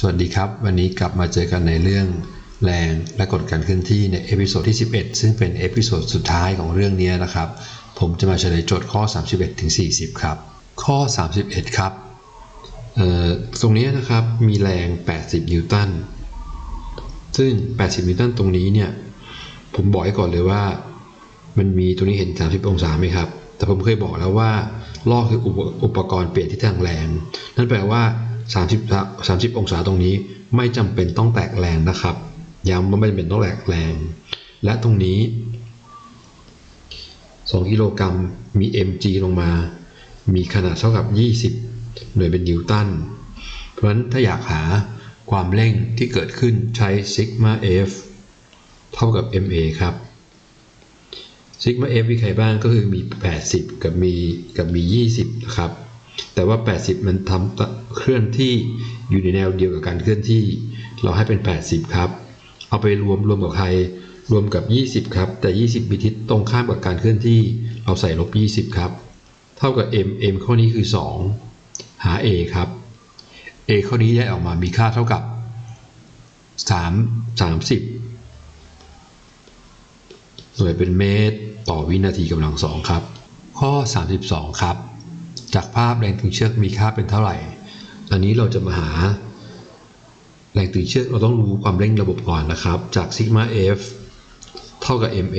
สวัสดีครับ วันนี้กลับมาเจอกันในเรื่องแรงและกฎการเคลื่อนที่ในเอพิโซดที่ 11 ซึ่งเป็นเอพิโซดสุดท้ายของเรื่องนี้นะครับ ผมจะมาเฉลยโจทย์ข้อ 31ถึง40 ครับ ข้อ 31 ครับเอ่อตรงนี้นะครับมีแรง 80 นิวตัน ซึ่ง 80 นิวตันตรงนี้เนี่ย ผมบอกให้ก่อนเลยว่า มันมีตรงนี้เห็น 30 องศาไหมครับ แต่ผมเคยบอกแล้วว่าล่อคืออุปอุปกรณ์เปลี่ยนทิศทางแรง นั่นแปลว่า 30 30 องศาตรงนี้ไม่จำเป็นต้องแตกแรงนะครับย้ำว่าไม่จำเป็นต้องแตกแรง และตรงนี้ 2 กิโลกรัมมี mg ลงมา มีขนาดเท่ากับ 20 หน่วยเป็นนิวตัน เพราะฉะนั้นถ้าอยากหาความเร่งที่เกิดขึ้นใช้ซิกมา f เท่ากับ ma ครับซิกมา f มีใครบ้างก็คือมี 80 กับมีกับมี 20 นะครับ แต่ว่า 80 มันทำเคลื่อนที่อยู่ในแนวเดียวกับการเคลื่อนที่ เราให้เป็น 80 ครับ เอาไปรวมรวมกับใคร รวมกับ 20 ครับ แต่ 20 มีทิศตรงข้ามกับการเคลื่อนที่ เราใส่ลบ 20 ครับ เท่ากับ m m ข้อนี้คือ 2 หา a ครับ a ข้อนี้ได้ออกมามีค่าเท่ากับ 3 30หน่วยเป็นเมตร ต่อวินาทีกำลังสองครับ ข้อ 32 ครับ จากภาพแรงตึงเชือกมีค่าเป็นเท่าไหร่ อันนี้เราจะมาหาแรงตึงเชือกเราต้องรู้ความเร่งระบบก่อนนะครับ จากซิกมา f เท่ากับ ma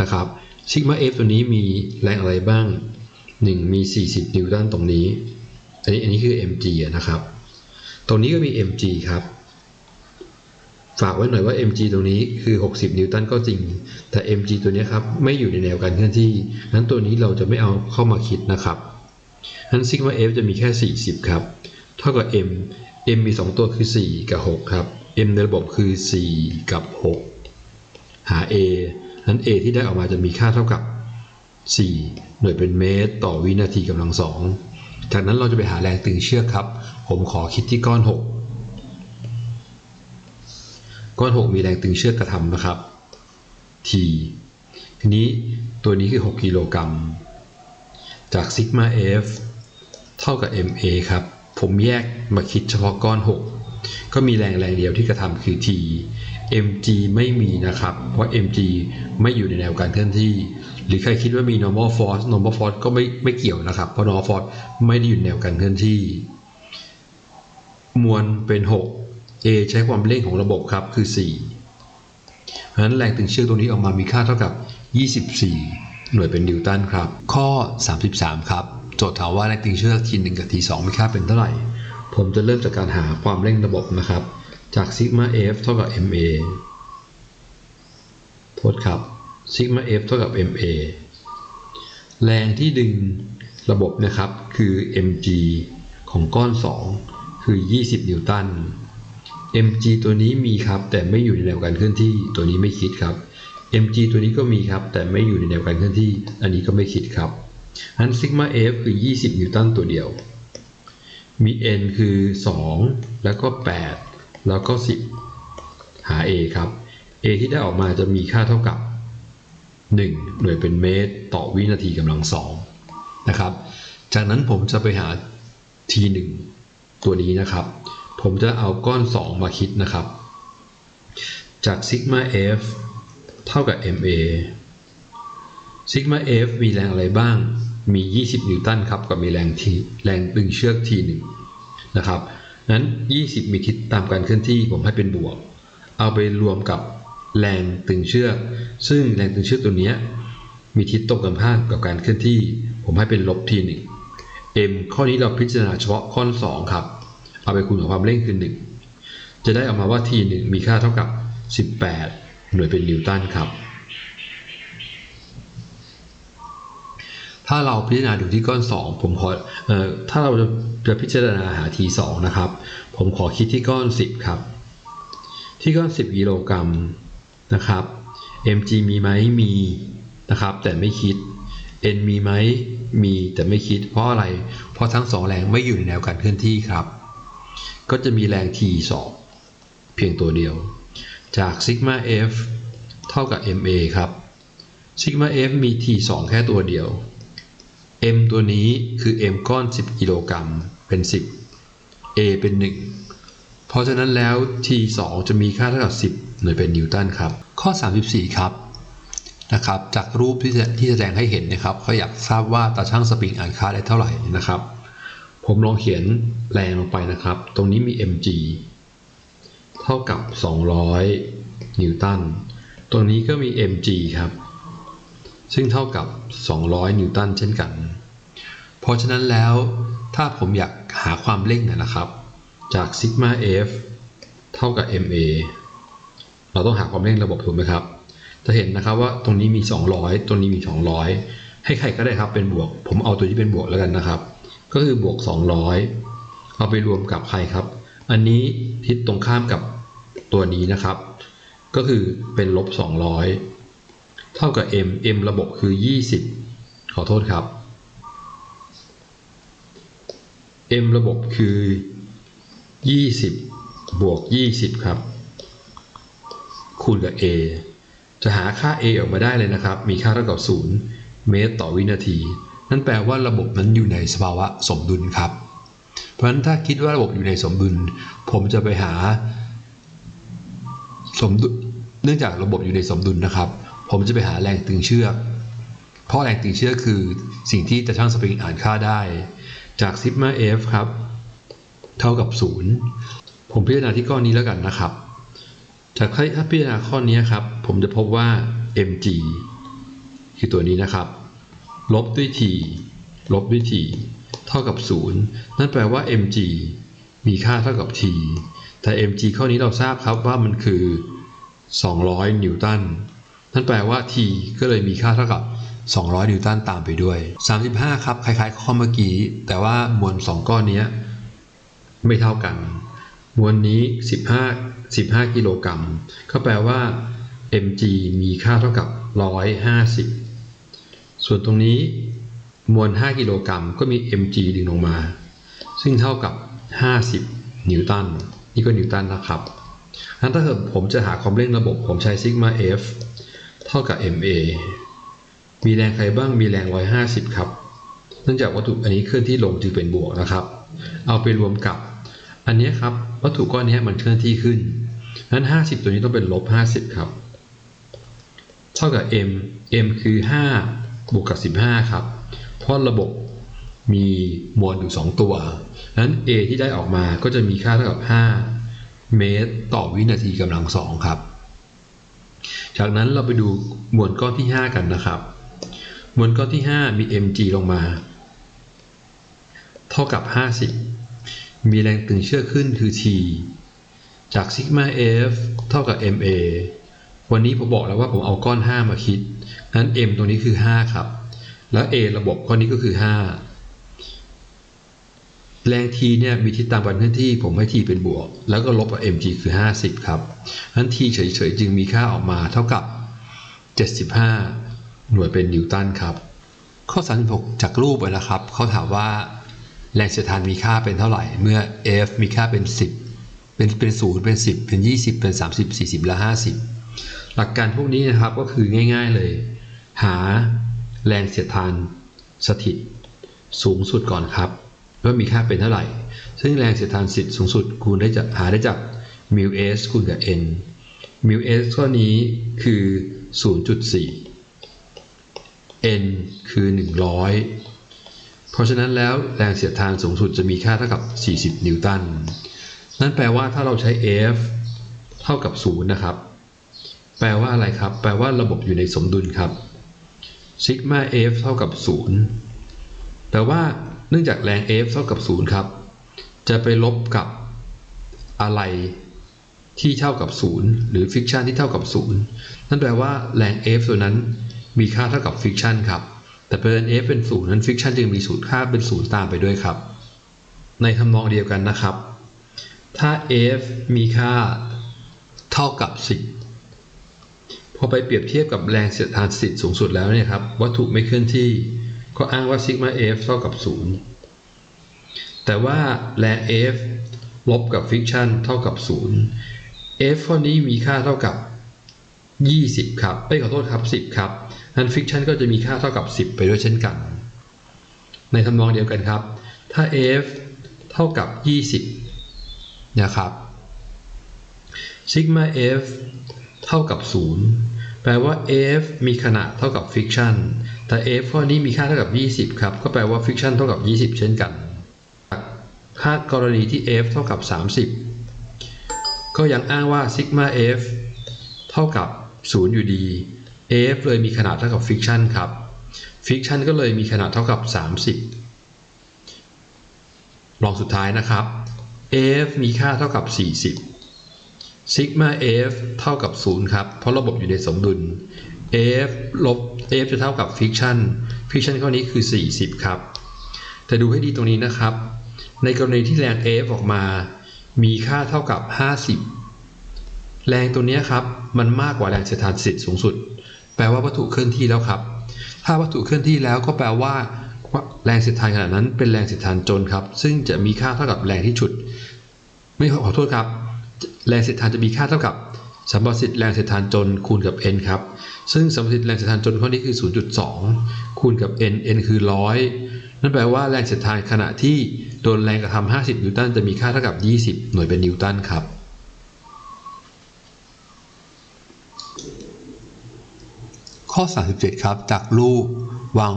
นะครับซิกมา f ตัวนี้มีแรงอะไรบ้าง 1 มี 40 นิวตันตรงนี้ อันนี้อันนี้คือ mg นะครับ ตรงนี้ก็มี mg ครับ ฝากไว้หน่อยว่า mg ตรงนี้คือ 60 นิวตันก็จริง แต่ mg ตัวนี้ครับ ไม่อยู่ในแนวการเคลื่อนที่นั้นตัวนี้เราจะไม่เอาเข้ามาคิดนะครับนั้นซิกมา f จะมีแค่ 40 ครับ เท่ากับ m m มี 2 ตัวคือ 4 กับ 6 ครับ m ในระบบคือ 4 กับ 6 หา a นั้น a ที่ได้ออกมาจะมีค่าเท่ากับ 4 หน่วยเป็นเมตร ต่อวินาทีกำลังสองจากนั้นเราจะไปหาแรงตึงเชือกครับ ผมขอคิดที่ก้อน 6 ก้อน 6 มีแรงตึงเชือกกระทำนะครับ t ทีนี้ตัวนี้คือ 6 กิโลกรัม จากซิกมา f เท่ากับ ma ครับ ผมแยกมาคิดเฉพาะก้อน 6 ก็มีแรงแรงเดียวที่กระทำคือ t mg ไม่มีนะครับ เพราะ mg ไม่อยู่ในแนวการเคลื่อนที่ หรือใครคิดว่ามี normal force normal force ก็ไม่ไม่เกี่ยวนะครับ เพราะ normal force ไม่ได้อยู่ในแนวการเคลื่อนที่ มวลเป็น 6 A ใช้ความเร่งของระบบครับคือ 4 เพราะฉะนั้นแรงตึงเชือกตรงนี้ออกมามีค่าเท่ากับ 24 หน่วยเป็นนิวตันครับ ข้อ 33 ครับ โจทย์ถามว่าแรงตึงเชือกที1กับที2มีค่าเป็นเท่าไหร่ ผมจะเริ่มจากการหาความเร่งระบบนะครับ จากซิกมา F เท่ากับ MA โทษครับซิกมา F เท่ากับ MA แรงที่ดึงระบบนะครับคือ mg ของก้อน 2 คือ 20 นิวตัน mg ตัวนี้มีครับ แต่ไม่อยู่ในแนวการเคลื่อนที่ ตัวนี้ไม่คิดครับ mg ตัวนี้ก็มีครับ แต่ไม่อยู่ในแนวการเคลื่อนที่ อันนี้ก็ไม่คิดครับอันซิกมา f คือ 20 นิวตันตัวเดียว มี n คือ 2 แล้วก็ 8 แล้วก็ 10 หา a ครับ a ที่ได้ออกมาจะมีค่าเท่ากับ 1 หน่วยเป็นเมตร ต่อวินาทีกำลังสองนะครับ จากนั้นผมจะไปหา t1 ตัวนี้นะครับ ผมจะเอาก้อน 2 มาคิดนะครับ จากซิกมา f เท่ากับ ma ซิกมา f มีแรงอะไรบ้าง มี 20 นิวตันครับ กับมีแรงทีแรงดึงเชือก t1 นะครับนั้น 20 มีทิศตามการเคลื่อนที่ผมให้เป็นบวก เอาไปรวมกับแรงตึงเชือก ซึ่งแรงตึงเชือกตัวนี้มีทิศตรงกันข้ามกับการเคลื่อนที่ ผมให้เป็นลบ t1 m ข้อนี้เราพิจารณาเฉพาะข้อ 2 ครับ เอาไปคูณกับความเร่งคือ 1 จะได้ออกมาว่า t1 มีค่าเท่ากับ 18 หน่วยเป็นนิวตันครับ ถ้าเราพิจารณาดูที่ก้อน 2 ผมขอออถ้าเราจะจะพิจารณาหา t2 นะครับ ผมขอคิดที่ก้อน 10 ครับ ที่ก้อน 10กิโลกรัมนะครับ mg มีไหมมีนะครับ แต่ไม่คิด n มีไหมมีแต่ไม่คิดเพราะอะไร เพราะทั้งสองแรงไม่อยู่ในแนวการเคลื่อนที่ครับ ก็จะมีแรง t 2เพียงตัวเดียว จากซิกมา f เท่ากับ ma ครับซิกมา f มี t 2แค่ตัวเดียว m ตัวนี้คือ m ก้อน 10 กิโลกรัมเป็น 10 a เป็น 1 เพราะฉะนั้นแล้ว T2 จะมีค่าเท่ากับ 10 หน่วยเป็นนิวตันครับ ข้อ 34 ครับนะครับจากรูปที่จะที่แสดงให้เห็นนะครับเขาอยากทราบว่าตาช่างสปริงอ่านค่าได้เท่าไหร่นะครับ ผมลองเขียนแรงลงไปนะครับ ตรงนี้มี mg เท่ากับ 200 นิวตัน ตรงนี้ก็มี mg ครับ ซึ่งเท่ากับ 200 นิวตันเช่นกัน เพราะฉะนั้นแล้วถ้าผมอยากหาความเร่งนะครับ จากซิกมา f เท่ากับ ma เราต้องหาความเร่งระบบถูกไหมครับ จะเห็นนะครับว่าตรงนี้มี 200 ตรงนี้มี 200 ให้ใครก็ได้ครับเป็นบวก ผมเอาตัวที่เป็นบวกแล้วกันนะครับ ก็คือบวก 200 เอาไปรวมกับใครครับ อันนี้ทิศตรงข้ามกับตัวนี้นะครับ ก็คือเป็นลบ 200 เท่ากับ m m ระบบคือ 20 ขอโทษครับ m ระบบคือ 20 บวก 20 ครับ คูณกับ a จะหาค่า a ออกมาได้เลยนะครับ มีค่าเท่ากับ 0 เมตรต่อวินาที นั่นแปลว่าระบบนั้นอยู่ในสภาวะสมดุลครับ เพราะฉะนั้นถ้าคิดว่าระบบอยู่ในสมดุล ผมจะไปหาสมดุลเนื่องจากระบบอยู่ในสมดุลนะครับ ผมจะไปหาแรงตึงเชือก เพราะแรงตึงเชือกคือสิ่งที่จะช่างสปริงอ่านค่าได้ จากซิกมา f ครับ เท่ากับ 0 ผมพิจารณาที่ก้อนนี้แล้วกันนะครับ จากถ้าพิจารณาข้อนี้ครับ ผมจะพบว่า mg คือตัวนี้นะครับ ลบด้วย t ลบด้วย t เท่ากับ 0 นั่นแปลว่า mg มีค่าเท่ากับ t แต่ mg ข้อนี้เราทราบครับว่ามันคือ 200 นิวตัน นั่นแปลว่า t ก็เลยมีค่าเท่ากับ 200 นิวตันตามไปด้วย 35 ครับ คล้ายๆ ข้อเมื่อกี้ แต่ว่ามวล 2 ก้อนนี้ไม่เท่ากัน มวลนี้ 15 15 กิโลกรัม ก็แปลว่า mg มีค่าเท่ากับ 150 ส่วนตรงนี้มวล 5 กิโลกรัมก็มี mg ดึงลงมา ซึ่งเท่ากับ 50 นิวตัน นี่ก็นิวตันนะครับงั้นถ้าเกิดผมจะหาความเร่งระบบผมใช้ซิกมา f เท่ากับ ma มีแรงใครบ้างมีแรง 150 ครับ เนื่องจากวัตถุอันนี้เคลื่อนที่ลงจึงเป็นบวกนะครับ เอาไปรวมกับ อันนี้ครับ วัตถุก้อนนี้มันเคลื่อนที่ขึ้นนั้น 50 ตัวนี้ต้องเป็นลบ 50 ครับ เท่ากับ m m คือ 5 บวกกับ 15 ครับ เพราะระบบมีมวลอยู่ 2 ตัวนั้น a ที่ได้ออกมาก็จะมีค่าเท่ากับ 5 เมตรต่อวินาทีกำลังสองครับ จากนั้นเราไปดูมวลก้อนที่ 5 กันนะครับ มวลก้อนที่ 5 มี mg ลงมา เท่ากับ 50 มีแรงตึงเชือกขึ้นคือ t จากซิกมา f เท่ากับ ma วันนี้ผมบอกแล้วว่าผมเอาก้อน 5 มาคิด นั้น m ตรงนี้คือ 5 ครับ แล้ว a ระบบก้อนี้ก็คือ 5 แรง t เนี่ยมีทิศทางการเคลื่อนที่ผมให้ t เป็นบวก แล้วก็ลบกับ mg คือ 50 ครับนั้น t เฉยๆจึงมีค่าออกมาเท่ากับ 75 หน่วยเป็นนิวตันครับ ข้อ 36 จากรูปนะครับ เขาถามว่าแรงเสียดทานมีค่าเป็นเท่าไหร่ เมื่อ F มีค่าเป็น 10 เป็นเป็น0เป็น 10 เป็น 20 เป็น 30 40 และ 50 หลักการพวกนี้นะครับก็คือง่าย ๆเลย หาแรงเสียดทานสถิต สูงสุดก่อนครับว่ามีค่าเป็นเท่าไหร่ ซึ่งแรงเสียดทานสถิตสูงสุดคูณได้จากหาได้จาก mu s คูณกับ n mu s ข้อนี้คือ 0.4 n คือ 100 เพราะฉะนั้นแล้วแรงเสียดทานสูงสุดจะมีค่าเท่ากับ 40 นิวตัน นั่นแปลว่าถ้าเราใช้ F เท่ากับ 0 นะครับ แปลว่าอะไรครับ แปลว่าระบบอยู่ในสมดุลครับ ซิกมา F เท่ากับ 0 แต่ว่าเนื่องจากแรง F เท่ากับ 0 ครับ จะไปลบกับอะไรที่เท่ากับ 0 หรือฟิกชันที่เท่ากับ 0 นั่นแปลว่าแรง F ตัวนั้นมีค่าเท่ากับฟิกชันครับ แต่เป็น F เป็น0นั้นฟิกชันจึงมีสูตรค่าเป็น 0 ตามไปด้วยครับ ในทำนองเดียวกันนะครับ ถ้า F มีค่าเท่ากับ 10 พอไปเปรียบเทียบกับแรงเสียดทานสถิตสูงสุดแล้วเนี่ยครับวัตถุไม่เคลื่อนที่ก็อ้างว่าซิกมา F เท่ากับ 0 แต่ว่าแรง F ลบกับฟิกชันเท่ากับ 0 F ข้อนี้มีค่าเท่ากับ 20 ครับไม่ขอโทษครับ 10 ครับนั้นฟิกชันก็จะมีค่าเท่ากับ 10 ไปด้วยเช่นกัน ในทำนองเดียวกันครับ ถ้า F เท่ากับ 20 นะครับซิกมา f เท่ากับ 0 แปลว่า f มีขนาดเท่ากับ friction แต่ f ข้อนี้มีค่าเท่ากับ 20 ครับ ก็แปลว่า friction เท่ากับ 20 เช่นกันถ้ากรณีที่ f เท่ากับ 30 ก็ยังอ้างว่า sigma f เท่ากับ 0 อยู่ดี f เลยมีขนาดเท่ากับ friction ครับ friction ก็เลยมีขนาดเท่ากับ 30 ลองสุดท้ายนะครับ f มีค่าเท่ากับ 40 sigma f เท่ากับ 0 ครับ เพราะระบบอยู่ในสมดุล f ลบ f จะเท่ากับ friction friction ข้อนี้คือ 40 ครับ แต่ดูให้ดีตรงนี้นะครับ ในกรณีที่แรง f ออกมา มีค่าเท่ากับ 50 แรงตัวนี้ครับ มันมากกว่าแรงเสียดทานสิทธิ์สูงสุด แปลว่าวัตถุเคลื่อนที่แล้วครับ ถ้าวัตถุเคลื่อนที่แล้วก็แปลว่า แรงเสียดทานขนาดนั้นเป็นแรงเสียดทานจนครับ ซึ่งจะมีค่าเท่ากับแรงที่ฉุด ไม่ขอโทษครับ แรงเสียดทานจะมีค่าเท่ากับสัมประสิทธิ์แรงเสียดทานจนคูณกับ n ครับ ซึ่งสัมประสิทธิ์แรงเสียดทานจนข้อนี้คือ 0.2 คูณกับ n n คือ 100 นั่นแปลว่าแรงเสียดทานขณะที่โดนแรงกระทำ50 นิวตันจะมีค่าเท่ากับ 20 หน่วยเป็นนิวตันครับ ข้อ 37 ครับ จากรูปวาง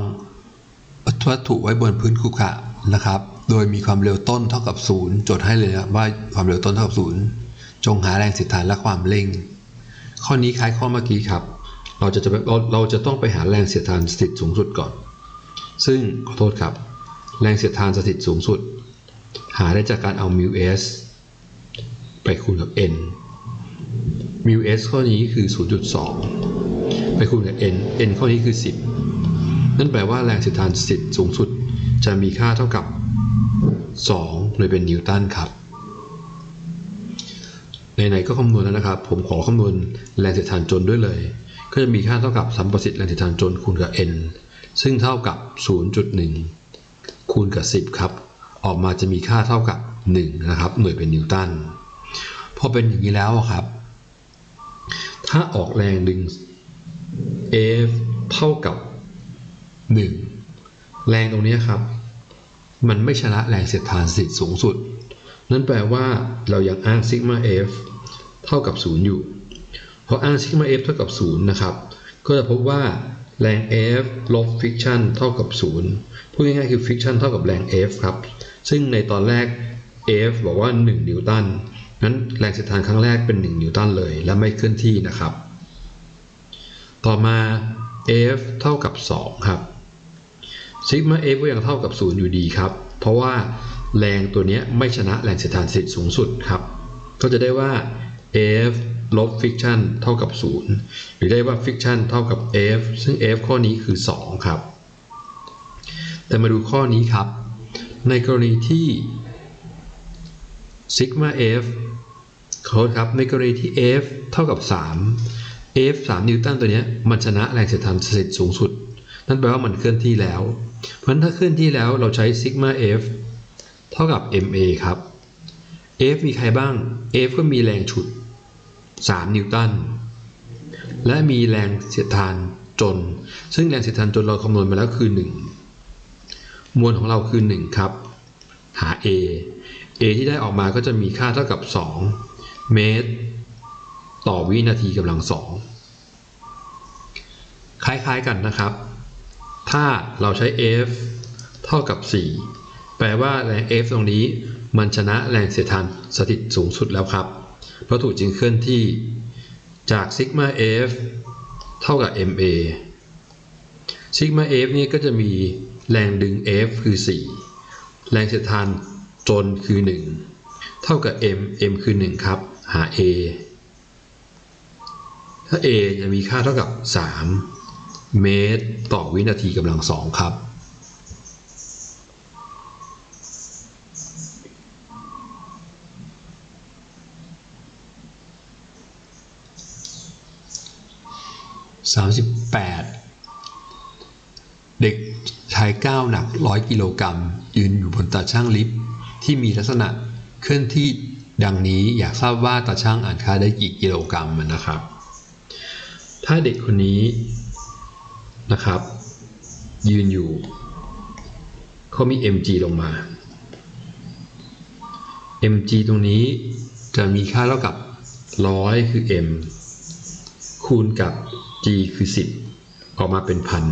วัตถุไว้บนพื้นขรุขระนะครับ โดยมีความเร็วต้นเท่ากับ0จดให้เลยนะว่าความเร็วต้นเท่ากับ 0 จงหาแรงเสียดทานและความเร่ง ข้อนี้คล้ายข้อเมื่อกี้ครับ เราจะจะเราเราจะต้องไปหาแรงเสียดทานสถิตสูงสุดก่อน ซึ่งขอโทษครับ แรงเสียดทานสถิตสูงสุด หาได้จากการเอา mu s ไปคูณกับ n mu s ข้อนี้คือ 0.2 ไปคูณกับ n n ข้อนี้คือ 10 นั่นแปลว่าแรงเสียดทานสถิตสูงสุด จะมีค่าเท่ากับ 2 หน่วยเป็นนิวตันครับ ไหนๆก็คำนวณแล้วนะครับ ผมขอคำนวณแรงเสียดทานจนด้วยเลย ก็จะมีค่าเท่ากับสัมประสิทธิ์แรงเสียดทานจนคูณกับ n ซึ่งเท่ากับ 0.1 คูณกับ 10 ครับ ออกมาจะมีค่าเท่ากับ 1 นะครับ หน่วยเป็นนิวตัน พอเป็นอย่างนี้แล้วครับ ถ้าออกแรงดึง F เท่ากับ 1 แรงตรงนี้ครับ มันไม่ชนะแรงเสียดทานสถิตสูงสุด นั่นแปลว่าเรายังอ้างซิกมา F เท่ากับ 0 อยู่ พออ้างซิกมา F เท่ากับ 0 นะครับ ก็จะพบว่าแรง F ลบ friction เท่ากับ 0 พูดง่ายๆคือ friction เท่ากับแรง F ครับ ซึ่งในตอนแรก F บอกว่า 1 นิวตันนั้นแรงเสียดทานครั้งแรกเป็น 1 นิวตันเลย และไม่เคลื่อนที่นะครับ ต่อมา F เท่ากับ 2 ครับซิกมา F ก็ยังเท่ากับ 0 อยู่ดีครับ เพราะว่าแรงตัวนี้ไม่ชนะแรงเสียดทานสถิตสูงสุดครับ ก็จะได้ว่า F ลบ friction เท่ากับ 0 หรือได้ว่า friction เท่ากับ F ซึ่ง F ข้อนี้คือ 2 ครับ แต่มาดูข้อนี้ครับ ในกรณีที่ sigma F ขอโทษครับ ในกรณีที่ F เท่ากับ 3 F 3 นิวตันตัวนี้มันชนะแรงเสียดทานสถิตสูงสุด นั่นแปลว่ามันเคลื่อนที่แล้ว เพราะฉะนั้นถ้าเคลื่อนที่แล้วเราใช้ sigma F เท่ากับ ma ครับ F มีใครบ้าง F ก็มีแรงฉุด 3 นิวตัน และมีแรงเสียดทานจน ซึ่งแรงเสียดทานจนเราคำนวณมาแล้วคือ 1 มวลของเราคือ 1 ครับ หา A A ที่ได้ออกมาก็จะมีค่าเท่ากับ 2 เมตร ต่อวินาทีกำลังสองคล้ายๆกันนะครับ ถ้าเราใช้ F เท่ากับ 4 แปลว่าแรง F ตรงนี้มันชนะแรงเสียดทานสถิตสูงสุดแล้วครับ วัตถุจึงเคลื่อนที่จากซิกมา F เท่ากับ ma ซิกมา F นี่ก็จะมีแรงดึง F คือ 4 แรงเสียดทานจนคือ 1 เท่ากับ m m คือ 1 ครับ หา a ถ้า a จะมีค่าเท่ากับ 3 เมตรต่อวินาทีกำลังสองครับ 38 เด็กชายก้าวหนัก 100 กิโลกรัมยืนอยู่บนตาช่างลิฟต์ที่มีลักษณะเคลื่อนที่ดังนี้อยากทราบว่าตาช่างอ่านค่าได้กี่กิโลกรัมนะครับ ถ้าเด็กคนนี้นะครับ ยืนอยู่เขามี mg ลงมา mg ตรงนี้จะมีค่าเท่ากับร้อยคือ m คูณกับ g คือ 10 ออกมาเป็นพัน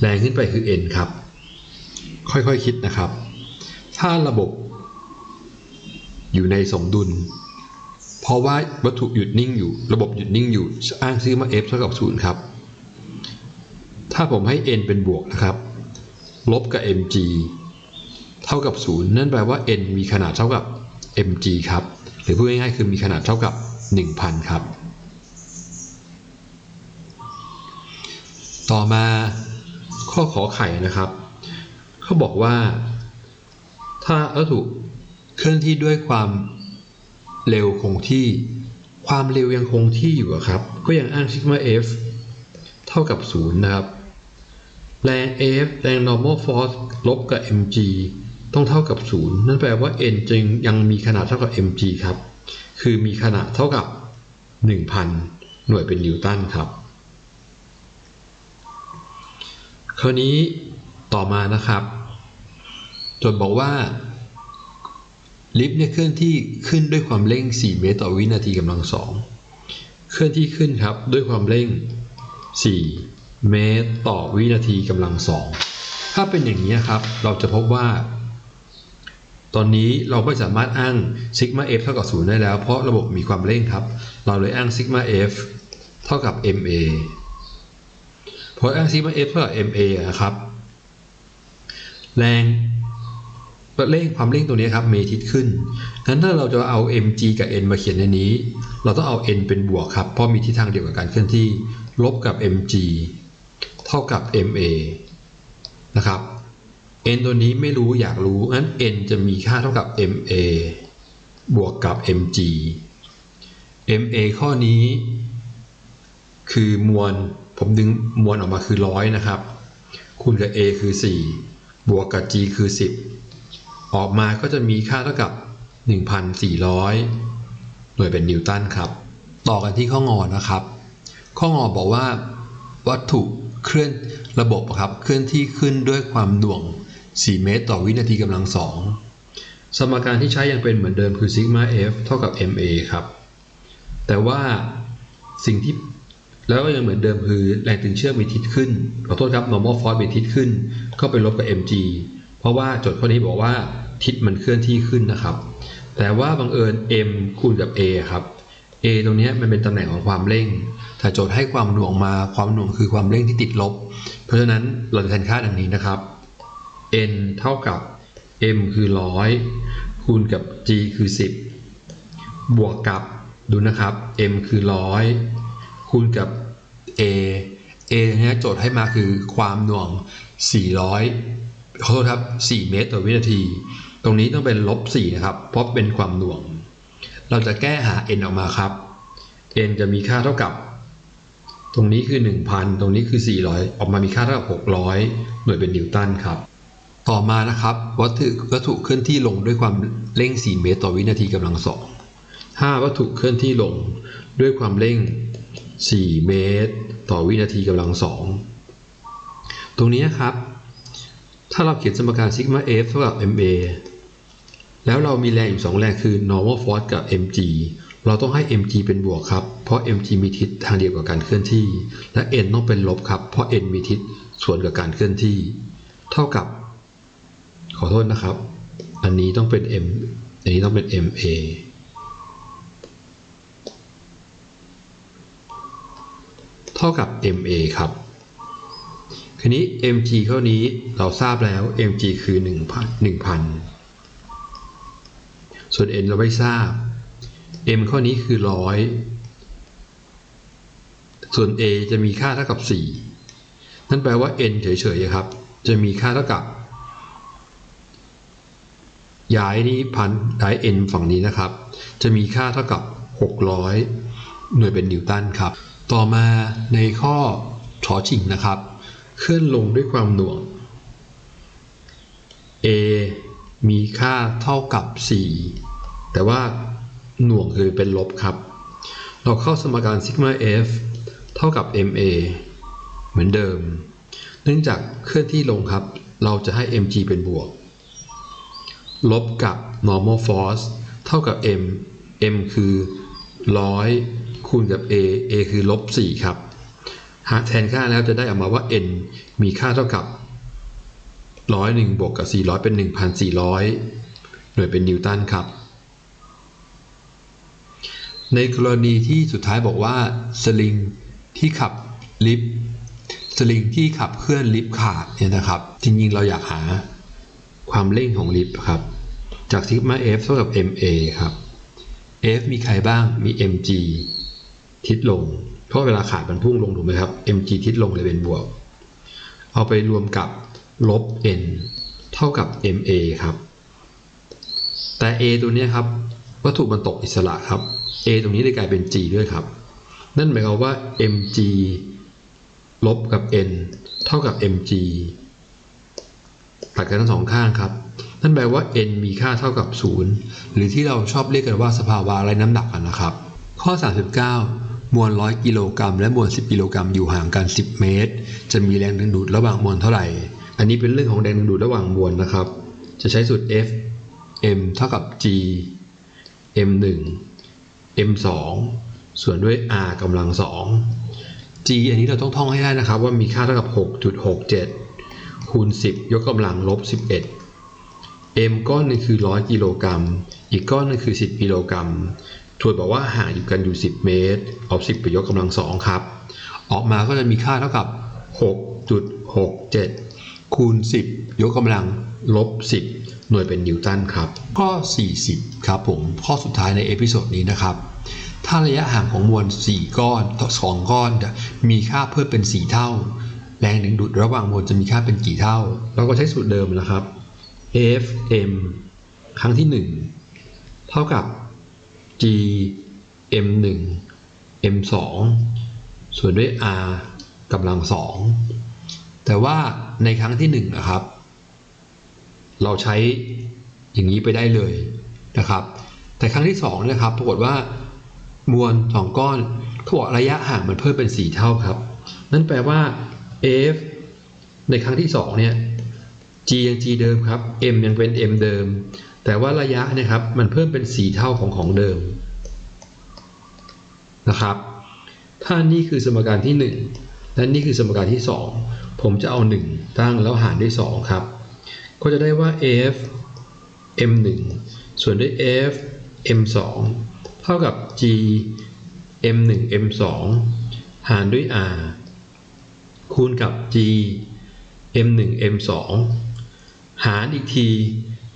แรงขึ้นไปคือ n ครับ ค่อยๆคคิดนะครับ ถ้าระบบอยู่ในสมดุล เพราะว่าวัตถุหยุดนิ่งอยู่ ระบบหยุดนิ่งอยู่ อ้างซิกมา f เท่ากับ0ครับ ถ้าผมให้ n เป็นบวกนะครับ ลบกับ mg เท่ากับ 0 นั่นแปลว่า n มีขนาดเท่ากับ mg ครับ หรือพูดง่ายๆคือมีขนาดเท่ากับ 1,000 ครับ ต่อมาข้อขอไข่นะครับ เขาบอกว่า ถ้าวัตถุเคลื่อนที่ด้วยความเร็วคงที่ ความเร็วยังคงที่อยู่ครับ ก็ยังอ้างซิกมา f เท่ากับ 0 นะครับ แรง F แรง normal force ลบกับ mg ต้องเท่ากับ 0 นั่นแปลว่า n จึงยังมีขนาดเท่ากับ mg ครับ คือมีขนาดเท่ากับ 1,000 หน่วยเป็นนิวตันครับ คราวนี้ต่อมานะครับจทย์บอกว่า ลิฟต์เนี่ยเคลื่อนที่ขึ้นด้วยความเร่ง 4 เมตรต่อวินาทีกำลังสองเคลื่อนที่ขึ้นครับด้วยความเร่ง 4 เมตรต่อวินาทีกำลังสองถ้าเป็นอย่างนี้ครับ เราจะพบว่า ตอนนี้เราไม่สามารถอ้างซิกมา f เท่ากับ 0 ได้แล้ว เพราะระบบมีความเร่งครับ เราเลยอ้างซิกมา f เท่ากับ ma พออ้างซิกมา f เท่ากับ ma นะครับ แรงเร่งความเร่งตัวนี้ครับเมทิศขึ้น งั้นถ้าเราจะเอา mg กับ n มาเขียนในนี้ เราต้องเอา n เป็นบวกครับ เพราะมีทิศทางเดียวกับการเคลื่อนที่ ลบกับ mg เท่ากับ ma นะครับ n ตัวนี้ไม่รู้อยากรู้งั้น n จะมีค่าเท่ากับ ma บวกกับ mg ma ข้อนี้ คือมวลผมดึงมวลออกมาคือร้อยนะครับ คูณกับ a คือ 4 บวกกับ g คือ 10 ออกมาก็จะมีค่าเท่ากับ 1,400 หน่วยเป็นนิวตันครับ ต่อกันที่ข้องอนะครับ ข้องอบอกว่าวัตถุเคลื่อนระบบครับเคลื่อนที่ขึ้นด้วยความหน่วง 4 เมตรต่อวินาทีกำลังสองสมการที่ใช้ยังเป็นเหมือนเดิมคือซิกมา f เท่ากับ ma ครับ แต่ว่าสิ่งที่แล้วก็ยังเหมือนเดิมคือแรงตึงเชือกมีทิศขึ้น ขอโทษครับ normal force มีทิศขึ้น ก็ไปลบกับ mg เพราะว่าโจทย์ข้อนี้บอกว่าทิศมันเคลื่อนที่ขึ้นนะครับ แต่ว่าบังเอิญ m คูณกับ a ครับ a ตรงนี้มันเป็นตำแหน่งของความเร่ง ถ้าโจทย์ให้ความหน่วงมาความหน่วงคือความเร่งที่ติดลบ เพราะฉะนั้นเราจะแทนค่าดังนี้นะครับ n เท่ากับ m คือ 100 คูณกับ g คือ 10 บวกกับดูนะครับ m คือ 100 คูณกับ a a เนี่ยโจทย์ให้มาคือความหน่วง 400ขอโทษครับ 4 เมตรต่อวินาที ตรงนี้ต้องเป็นลบ 4 นะครับ เพราะเป็นความหน่วง เราจะแก้หา n ออกมาครับ n จะมีค่าเท่ากับ ตรงนี้คือ 1,000 ตรงนี้คือ 400 ออกมามีค่าเท่ากับ 600 หน่วยเป็นนิวตันครับ ต่อมานะครับ วัตถุวัตถุเคลื่อนที่ลงด้วยความเร่ง 4 เมตรต่อวินาทีกำลังสองถ้าวัตถุเคลื่อนที่ลงด้วยความเร่ง 4 เมตร ต่อวินาทีกำลังสองตรงนี้ครับ ถ้าเราเขียนสมการซิกมา f เท่ากับ ma แล้วเรามีแรงอยู่2แรงคือ normal force กับ mg เราต้องให้ mg เป็นบวกครับ เพราะ mg มีทิศทางเดียวกับการเคลื่อนที่ และ n ต้องเป็นลบครับ เพราะ n มีทิศส่วนกับการเคลื่อนที่ เท่ากับ อโทษนะครับ อันนี้ต้องเป็น m อันนี้ต้องเป็น ma เท่ากับ ma ครับทีนี้ mg ข้อนี้เราทราบแล้ว mg คือ 1,000 1,000 ส่วน n เราไม่ทราบ m ข้อนี้คือ 100 ส่วน a จะมีค่าเท่ากับ 4 นั่นแปลว่า n เฉยๆครับ จะมีค่าเท่ากับ ย้ายนี้พันย้าย n ฝั่งนี้นะครับ จะมีค่าเท่ากับ 600 หน่วยเป็นนิวตันครับ ต่อมาในข้อชอชิงนะครับ เคลื่อนลงด้วยความหน่วง a มีค่าเท่ากับ 4 แต่ว่าหน่วงคือเป็นลบครับ เราเข้าสมการซิกมา f เท่ากับ ma เหมือนเดิม เนื่องจากเคลื่อนที่ลงครับ เราจะให้ mg เป็นบวก ลบกับ normal force ทท่ากับ m m คือ 100 คูณกับ a a คือลบ 4 ครับ หากแทนค่าแล้วจะได้ออกมาว่า n มีค่าเท่ากับ 101 บวกกับ 400 เป็น 1,400 หน่วยเป็นนิวตันครับ ในกรณีที่สุดท้ายบอกว่าสลิงที่ขับลิฟต์สลิงที่ขับเคลื่อนลิฟต์ขาดเนี่ยนะครับ จริงๆ เราอยากหาความเร่งของลิฟต์ครับ จากซิกมา f เท่ากับ ma ครับ f มีใครบ้าง มี mg ทิศลง เพราะเวลาขาดมันพุ่งลงถูกไหมครับ mg ทิศลงเลยเป็นบวก เอาไปรวมกับลบ n เท่ากับ ma ครับ แต่ a ตัวนี้ครับ วัตถุมันตกอิสระครับ a ตรงนี้เลยกลายเป็น g ด้วยครับ นั่นหมายความว่า mg ลบกับ n เท่ากับ mg ตัดกันทั้งสองข้างครับ นั่นแปลว่า n มีค่าเท่ากับ 0 หรือที่เราชอบเรียกกันว่าสภาวะไร้น้ำหนักนะครับ ข้อ 39 มวล 100 กิโลกรัมและมวล 10 กิโลกรัมอยู่ห่างกัน 10 เมตร จะมีแรงดึงดูดระหว่างมวลเท่าไหร่ อันนี้เป็นเรื่องของแรงดึงดูดระหว่างมวลนะครับ จะใช้สูตร F m เท่ากับ g m 1 m 2ส่วนด้วย r กำลัง 2 g อันนี้เราต้องท่องให้ได้นะครับว่ามีค่าเท่ากับ 6.67คูณ10 ยกกำลังลบ 11 m ก้อนนึงคือ 100 กิโลกรัม อีกก้อนนึงคือ 10 กิโลกรัมทวนบอกว่าห่างอยู่กันอยู่ 10 เมตรเอา10ไปยกกำลัง2ครับ ออกมาก็จะมีค่าเท่ากับ 6.67 คูณ 10 ยกกำลังลบ 10 หน่วยเป็นนิวตันครับ ข้อ 40 ครับผม ข้อสุดท้ายในเอพิโซดนี้นะครับ ถ้าระยะห่างของมวล 4 ก้อนต่อ2ก้อน มีค่าเพิ่มเป็น 4 เท่า แรงดึงดูดระหว่างมวลจะมีค่าเป็นกี่เท่า เราก็ใช้สูตรเดิมนะครับ Fm ครั้งที่ 1 เท่ากับ G M1 M2 ส่วนด้วย R กำลัง 2 แต่ว่าในครั้งที่ 1 นะครับ เราใช้อย่างนี้ไปได้เลยนะครับ แต่ครั้งที่2นะครับปรากฏว่ามวล2ก้อนเขาบอกระยะห่างมันเพิ่มเป็น 4 เท่าครับ นั่นแปลว่า F ในครั้งที่ 2 เนี่ย G ยัง G เดิมครับ M ยังเป็น M เดิม แต่ว่าระยะนะครับมันเพิ่มเป็น 4 เท่าของของเดิมนะครับ ถ้านี่คือสมการที่ 1 และนี่คือสมการที่ 2 ผมจะเอา 1 ตั้งแล้วหารด้วย 2 ครับ ก็จะได้ว่า F M1 ส่วนด้วย F M2 เท่ากับ G M1 M2 หารด้วย R คูณกับ G M1 M2 หารอีกที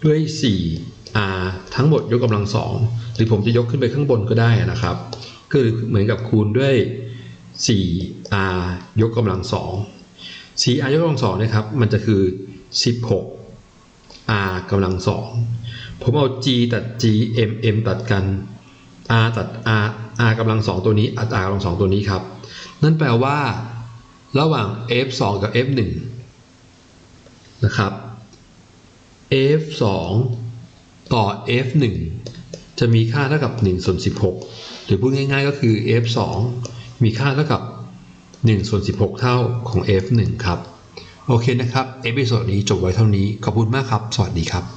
ด้วย 4R ทั้งหมดยกกำลังสองหรือผมจะยกขึ้นไปข้างบนก็ได้นะครับก็คือเหมือนกับคูณด้วย 4R ยกกำลังสอง 4R ยกกำลังสองนะครับ มันจะคือ 16R กำลังสองผมเอา G ตัด G M M ตัดกัน R ตัด R R กำลังสองตัวนี้ R กำลังสองตัวนี้ครับ นั่นแปลว่า ระหว่าง F2 กับ F1 นะครับ F2 ต่อ F1 จะมีค่าเท่ากับ1ส่วน16 หรือพูดง่ายๆก็คือ F2 มีค่าเท่ากับ1ส่วน16 เท่าของ F1 ครับ โอเคนะครับ เอพิโซดนี้จบไว้เท่านี้ ขอบคุณมากครับ สวัสดีครับ